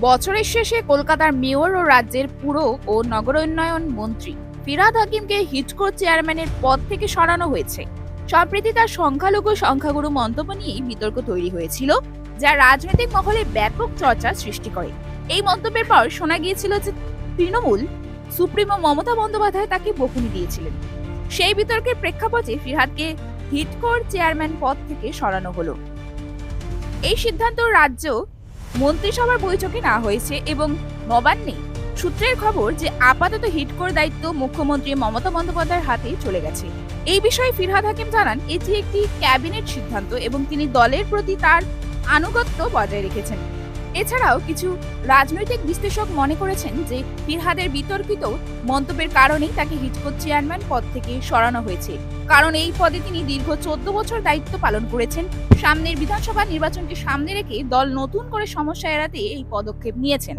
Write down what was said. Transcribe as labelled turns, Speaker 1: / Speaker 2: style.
Speaker 1: বছরের শেষে কলকাতার মেয়র ও রাজ্যের পুর ও নগরোন্নয়ন মন্ত্রী ফিরাদ হাকিমকে হিচকো চেয়ারম্যানের পদ থেকে সরানো হয়েছে। সম্প্রতি তার সংখ্যালঘু সংখ্যাগুরু মন্তব্য নিয়েই বিতর্ক তৈরি হয়েছিল, যা রাজনৈতিক মহলে ব্যাপক চর্চার সৃষ্টি করে। এই মন্তব্যের পর শোনা গিয়েছিল যে তৃণমূল সুপ্রিমো মমতা বন্দ্যোপাধ্যায় তাকে বকুনি দিয়েছিলেন। সেই বিতর্কের প্রেক্ষাপটে ফিরহাদকে হিটকোর চেয়ারম্যান পদ থেকে সরানো হলো। এই সিদ্ধান্ত রাজ্য মন্ত্রিসভার বৈঠকে না হয়েছে এবং নবান্নে সূত্রের খবর যে আপাতত হিট হিটকোর দায়িত্ব মুখ্যমন্ত্রী মমতা বন্দ্যোপাধ্যায়ের হাতে চলে গেছে। এই বিষয়ে ফিরহাদ হাকিম জানান, এটি একটি ক্যাবিনেট সিদ্ধান্ত এবং তিনি দলের প্রতি তার আনুগত্য বজায় রেখেছেন। এছাড়াও কিছু রাজনৈতিক বিশ্লেষক মনে করেছেন যে ফিরহাদের বিতর্কিত মন্তব্যের কারণেই তাকে হিজকোট চেয়ারম্যান পদ থেকে সরানো হয়েছে। কারণ এই পদে তিনি দীর্ঘ চোদ্দ বছর দায়িত্ব পালন করেছেন। সামনের বিধানসভা নির্বাচনকে সামনে রেখে দল নতুন করে সমস্যা এড়াতে এই পদক্ষেপ নিয়েছেন।